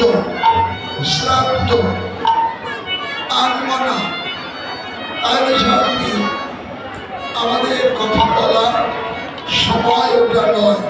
শ্রাদ্ধ শ্রাদ্ধ আনমনা। তাহলে সামনে আমাদের কথা বলার সময় ওটা নয়।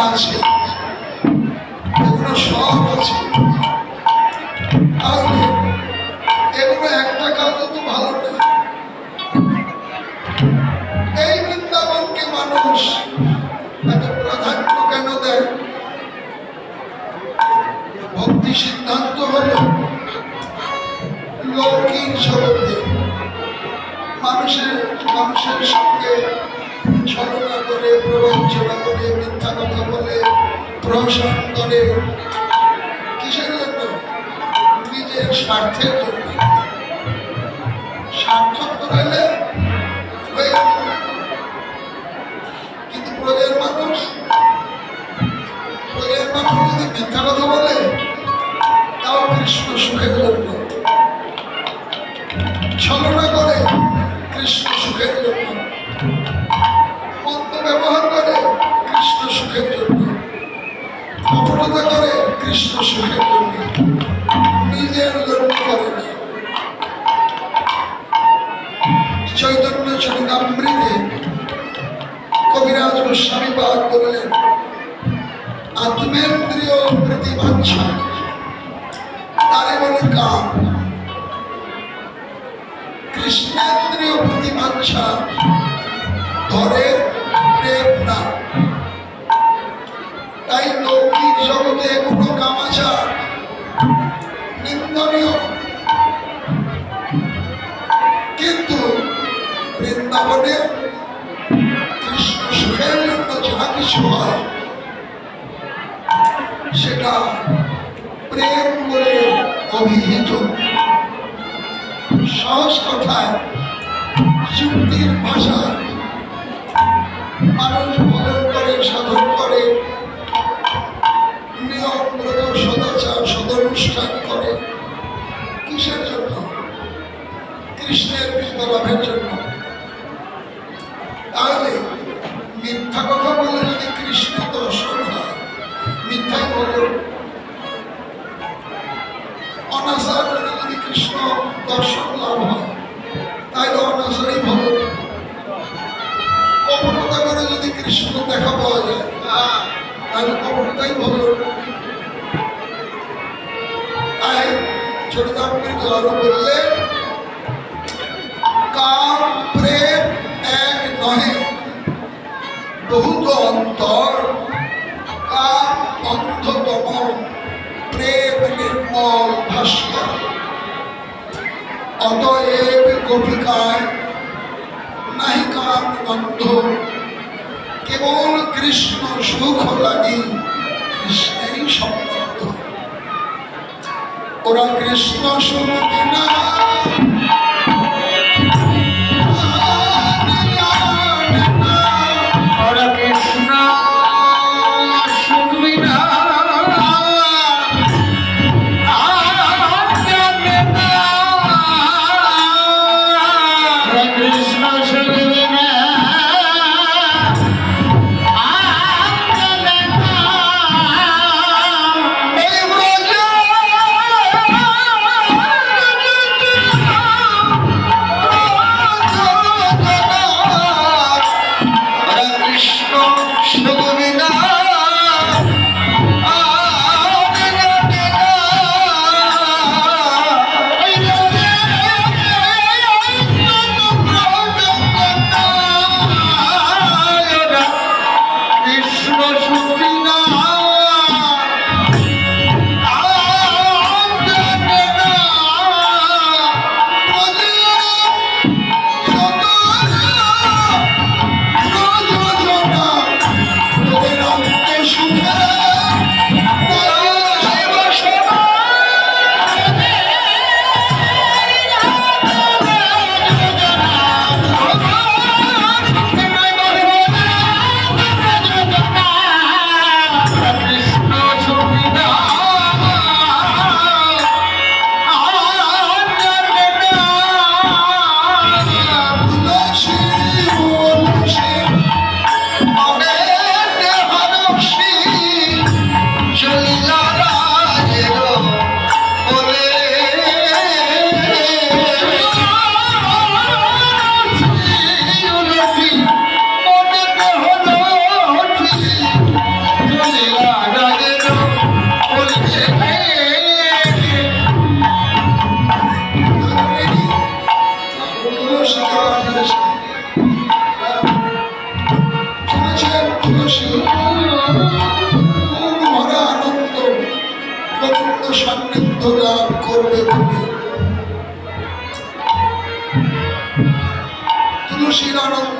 parte. পার্থের আত্মেন্দ্রিয় প্রতিভাচ্ছা। তারে বলে কাম। কৃষ্ণেন্দ্রিয় ধরে প্রেম না। তাই লৌকিক জগতে কোনো কামাচার নিন্দনীয়। কিন্তু বৃন্দাবনে কৃষ্ণ সুখের জন্য কিছু হয় প্রেম বলে অভিহিত। সহজ কথায় যুক্তির ভাষায় মানুষ ভজন করে, সাধন করে। নিয়ম সদাচার, সদনুষ্ঠান করে। কিসের জন্য? কৃষ্ণের কৃপা লাভের জন্য। তাহলে মিথ্যা কথা বলে দর্শন লাভ হয়। তাহলে অনাচারই ভালো কপটতা করে যদি কৃষ্ণ দেখা পাওয়া যায় তাহলে কপটতাই ভালো তাই চরিতামৃত আরও বললেন কাম, প্রেম এক নহে। বহুত গোপিকায় নায়িকার বন্ধ। কেবল কৃষ্ণ সুখ লাগে কৃষ্ণেরই সম্বন্ধ। ওরা কৃষ্ণ সুখ বিনা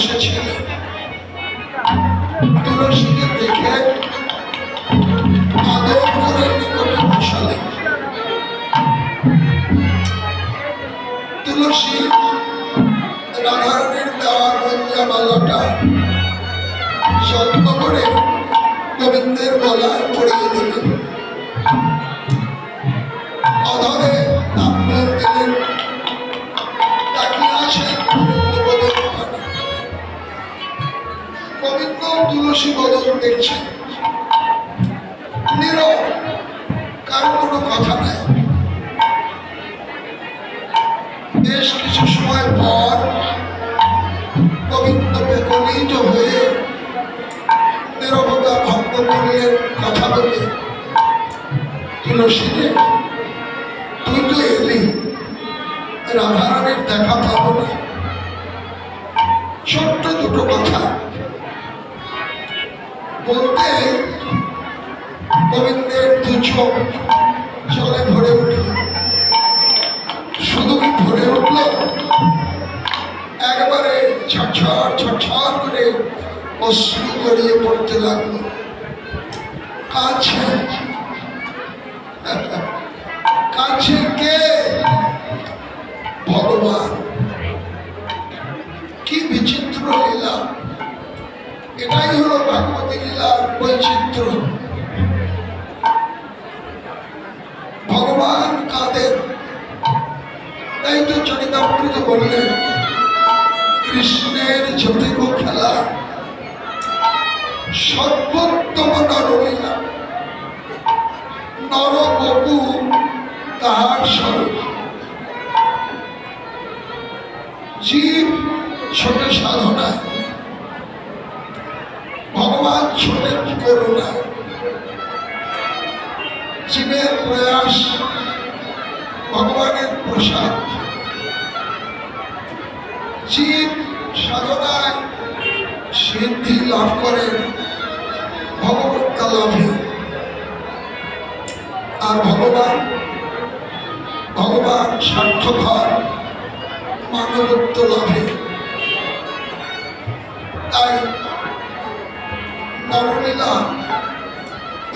মঞ্চে বসেছিলেন তুলসীকে দেখে আদর করে নিকটে বসালেন করে পড়িয়ে দিলেন। তুলসী বদল দেখছেন নীরব, কারও কোনো কথা নাই। বেশ কিছু সময় পর গোবিন্দ বেকলিত হয়ে নিরবতা ভঙ্গ করলেন কথা বলে। তুলসী রে তুই তো এলি, রাধারানীর দেখা পাবো না। ছোট্ট দুটো কথা। বলতে গোবিন্দের দু চোখ জলে ভরে উঠল। শুধু ভরে উঠল? একবারে ছটছর ছটছর করে অশ্রু গড়িয়ে পড়তে লাগল। কাছে। কাছে কে? ভগবান। বৈচিত্র্য। ভগবান কাদের? তাই তো চরিতামৃত বললেন কৃষ্ণের ঝটিক খেলা। সর্বোত্তম নরলীলা। নর বপু তাহার স্বরূপ। জীব ছোট সাধনায় ভগবান ছোটের করুণায় জীবের প্রয়াস, ভগবানের প্রসাদ। জীব সাধনায় সিদ্ধি লাভ করেন, ভগবত্তা লাভে। আর ভগবান ভগবান স্বার্থকর মানবত্ব লাভে। তাই নবলীলা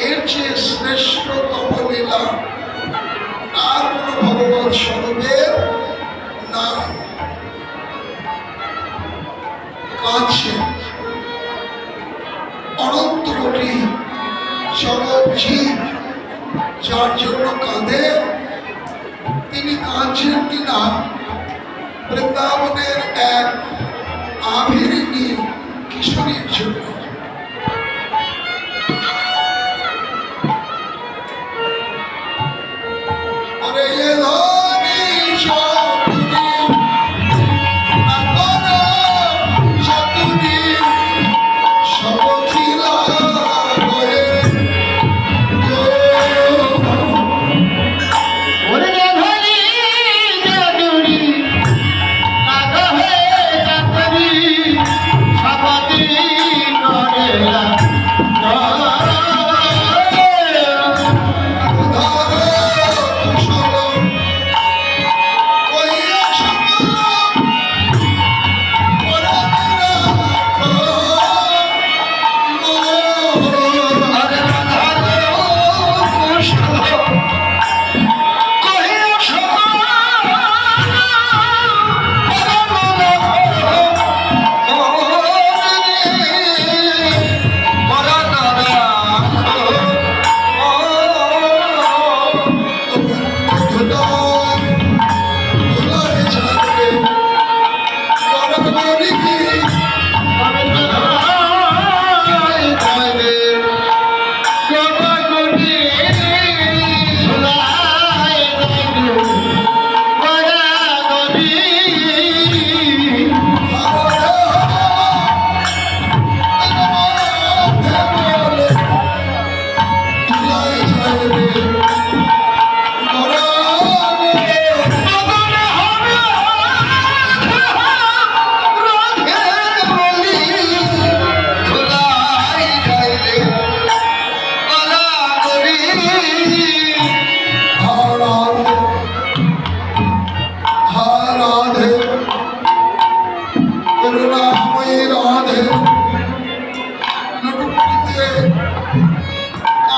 এর চেয়ে শ্রেষ্ঠতম লীলা আর কোন ভগবত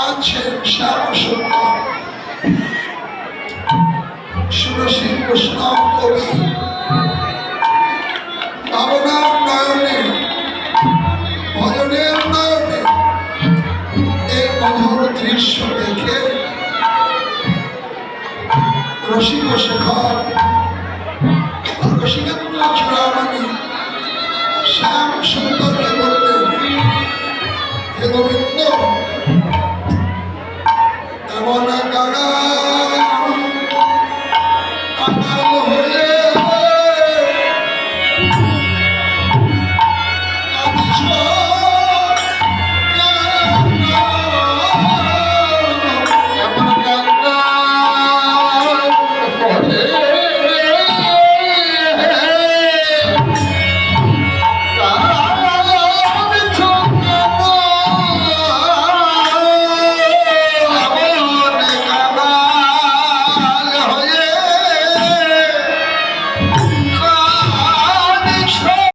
আছেন শ্যাম সত্য সুরসী বৈষ্ণব কবি ভাবনার নয়নে ভজনের নয়নে এই